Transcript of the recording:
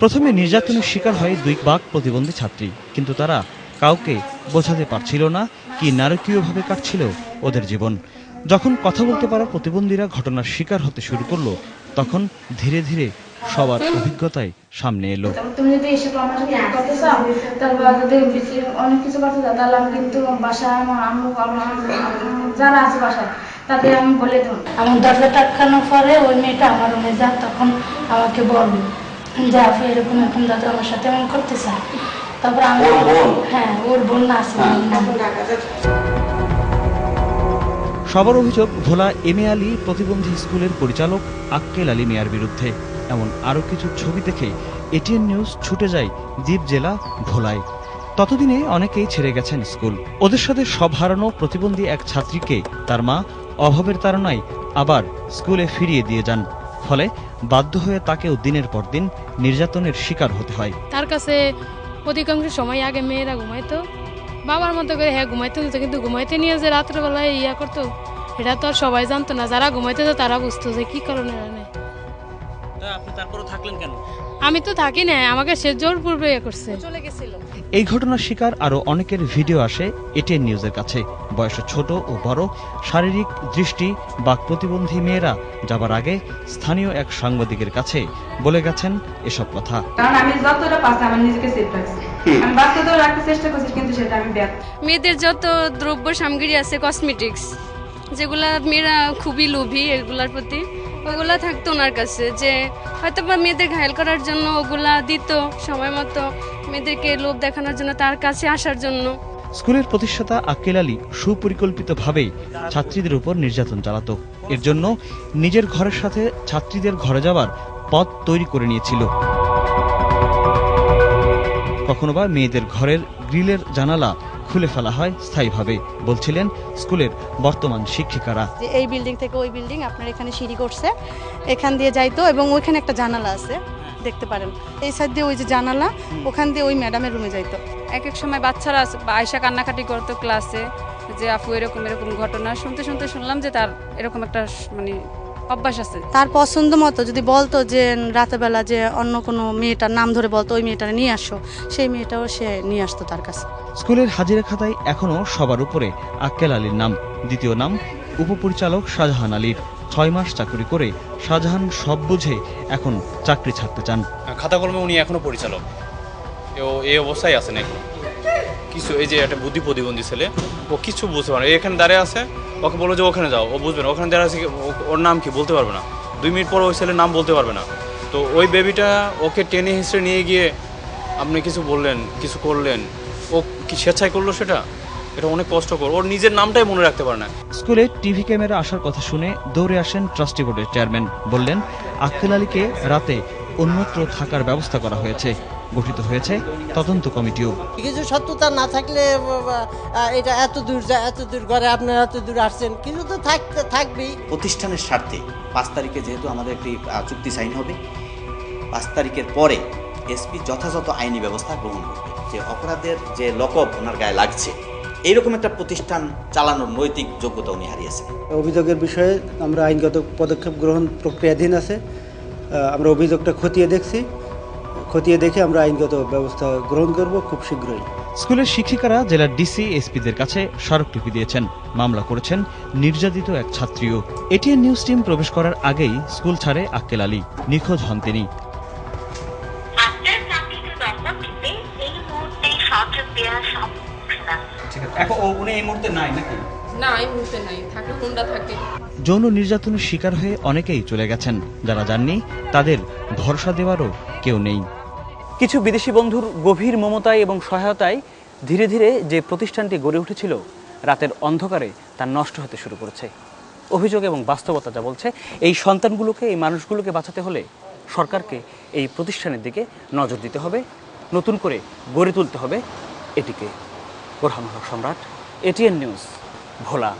প্রথমে নির্যাতনের শিকার হয় দুই বাক প্রতিবন্ধী ছাত্রী, কিন্তু তারা কাউকে বোঝাতে পারছিল না কি নারকীয়ভাবে কাটছিল ওদের জীবন। যখন কথা বলতে পারা প্রতিবন্ধীরা ঘটনার শিকার হতে শুরু করল, তখন ধীরে ধীরে সবার অভিজ্ঞতায় সামনে এলো। অনেক কিছু কিন্তু আমার যারা আছে বাসায় তাদের আমি বলে দেবো। আমার দরজা টাকানোর পরে ওই মেয়েটা আমার রুমে যা তখন আমাকে বলবে যে আপু এরকম এরকম দাদা আমার সাথে এমন করতে চায় তারপর আমি হ্যাঁ ওর বোন না আছে সবার অভিযোগ ভোলা এম এ আলী প্রতিবন্ধী স্কুলের পরিচালক আক্কেল আলী মিয়ার বিরুদ্ধে। এমন আরও কিছু ছবি দেখে এটিএন নিউজ ছুটে যায় দ্বীপ জেলা ভোলায়। ততদিনে অনেকেই ছেড়ে গেছেন স্কুল। ওদের সাথে সব হারানো প্রতিবন্ধী এক ছাত্রীকে তার মা অভাবের তাড়নায় আবার স্কুলে ফিরিয়ে দিয়ে যান। ফলে বাধ্য হয়ে তাকেও দিনের পর দিন নির্যাতনের শিকার হতে হয়। তার কাছে অধিকাংশ সময় আগে মেয়েরা ঘুমাইতো। বাবার মতো করে হ্যাঁ ঘুমাইতে দিত কিন্তু ঘুমাইতে নিয়ে যে রাত্রেবেলায় ইয়া করতো এটা তো আর সবাই জানতো না। যারা ঘুমাইতে তো তারা বুঝতো যে কি কারণে আপনি তারপরে থাকলেন কেন? আমি তো থাকি না আমাকে সে জোর পূর্বে ইয়ে করছে। চলে গেছিল। এই ঘটনার শিকার আরও অনেকের ভিডিও আসে এটিএন নিউজের কাছে। বয়সে ছোট ও বড় শারীরিক দৃষ্টি বা প্রতিবন্ধী মেয়েরা যাবার আগে স্থানীয় এক সাংবাদিকের কাছে বলে গেছেন এসব কথা। কারণ আমি যতটা পারছি আমার নিজেকে সেফ রাখছি। আমি রাখতে চেষ্টা করছি কিন্তু সেটা আমি ব্যর্থ। মেয়েদের যত দ্রব্য সামগ্রী আছে কসমেটিক্স যেগুলা মেয়েরা খুবই লোভী এগুলার প্রতি ওগুলা থাকতো ওনার কাছে যে হয়তো বা মেয়েদের ঘায়ল করার জন্য ওগুলা দিত সময় মতো, মেয়েদেরকে লোভ দেখানোর জন্য তার কাছে আসার জন্য। স্কুলের প্রতিষ্ঠাতা আক্কেল আলী সুপরিকল্পিতভাবেই ছাত্রীদের উপর নির্যাতন চালাত। এর জন্য নিজের ঘরের সাথে ছাত্রীদের ঘরে যাওয়ার পথ তৈরি করে নিয়েছিল। কখনো বা মেয়েদের ঘরের গ্রিলের জানালা খুলে ফেলা হয় স্থায়ীভাবে বলছিলেন স্কুলের বর্তমান শিক্ষিকারা। যে এই বিল্ডিং থেকে ওই বিল্ডিং আপনার এখানে সিঁড়ি করছে এখান দিয়ে যাইতো এবং ওইখানে একটা জানালা আছে দেখতে পারেন। এই সাইড দিয়ে ওই যে জানালা ওখান দিয়ে ওই ম্যাডামের রুমে যাইতো। এক এক সময় বাচ্চারা আয়সা কান্নাকাটি করতো ক্লাসে যে আপু এরকম এরকম ঘটনা। শুনতে শুনতে শুনলাম যে তার এরকম একটা মানে অভ্যাস আছে। তার পছন্দ মতো যদি বলতো যে রাতেবেলা যে অন্য কোনো মেয়েটার নাম ধরে বলতো ওই মেয়েটা নিয়ে আসো। সেই মেয়েটাও সে নিয়ে আসতো তার কাছে। স্কুলের হাজিরা খাতায় এখনও সবার উপরে আক্কেল আলীর নাম। দ্বিতীয় নাম উপপরিচালক শাহজাহান আলীর। ছয় মাস চাকরি করে শাহজাহান সব বুঝে এখন চাকরি ছাড়তে চান। খাতা কলমে উনি এখনও পরিচালক। ও এই অবস্থায় আছেন এখন। কিছু এই যে একটা বুদ্ধি প্রতিবন্ধী ছেলে ও কিছু বুঝতে পারে না। এখানে দাঁড়িয়ে আছে ওকে বলো যে ওখানে যাও, ও বুঝবে না। ওখানে দাঁড়িয়ে আছে ওর নাম কি বলতে পারবে না। দুই মিনিট পর ওই ছেলের নাম বলতে পারবে না। তো ওই বেবিটা ওকে টেনে হিসেবে নিয়ে গিয়ে আপনি কিছু বললেন, কিছু করলেন, ও কি স্বেচ্ছায় করল সেটা? এটা অনেক কষ্টকর। ওর নিজের নামটাই মনে রাখতে পারে না। স্কুলে টিভি ক্যামেরা আসার কথা শুনে দৌড়ে আসেন ট্রাস্টি বোর্ডের চেয়ারম্যান। বললেন, আক্কেল আলীকে রাতে অন্যত্র থাকার ব্যবস্থা করা হয়েছে। গঠিত হয়েছে তদন্ত কমিটিও। কিছু সত্যতা না থাকলে এটা এত দূর যায় এত দূর করে আপনারা এত দূর আসছেন কিছু তো থাকতে থাকবেই। প্রতিষ্ঠানের স্বার্থে পাঁচ তারিখে যেহেতু আমাদের একটি চুক্তি সাইন হবে পাঁচ তারিখের পরে এসপি যথাযথ আইনি ব্যবস্থা গ্রহণ করবে। যে অপরাধের যে লকব ওনার গায়ে লাগছে এইরকম একটা প্রতিষ্ঠান চালানোর নৈতিক যোগ্যতা উনি হারিয়েছেন। অভিযোগের বিষয়ে আমরা আইনগত পদক্ষেপ গ্রহণ প্রক্রিয়াধীন আছে আমরা অভিযোগটা খতিয়ে দেখছি। খতিয়ে দেখে আমরা আইনগত ব্যবস্থা গ্রহণ করব খুব শীঘ্রই। স্কুলের শিক্ষিকারা জেলার ডিসি এসপিদের কাছে স্মারকলিপি দিয়েছেন। মামলা করেছেন নির্যাতিত এক ছাত্রীও। এটিএন নিউজ টিম প্রবেশ করার আগেই স্কুল ছাড়ে আক্কেল আলী। নিখোঁজ হন তিনি। যৌন নির্যাতনের শিকার হয়ে অনেকেই চলে গেছেন। যারা যাননি তাদের ভরসা দেওয়ারও কেউ নেই। কিছু বিদেশি বন্ধুর গভীর মমতায় এবং সহায়তায় ধীরে ধীরে যে প্রতিষ্ঠানটি গড়ে উঠেছিল, রাতের অন্ধকারে তা নষ্ট হতে শুরু করেছে। অভিযোগ এবং বাস্তবতা যা বলছে, এই সন্তানগুলোকে, এই মানুষগুলোকে বাঁচাতে হলে সরকারকে এই প্রতিষ্ঠানের দিকে নজর দিতে হবে, নতুন করে গড়ে তুলতে হবে এটিকে। বোরহান সম্রাট, এটিএন নিউজ, ভোলা।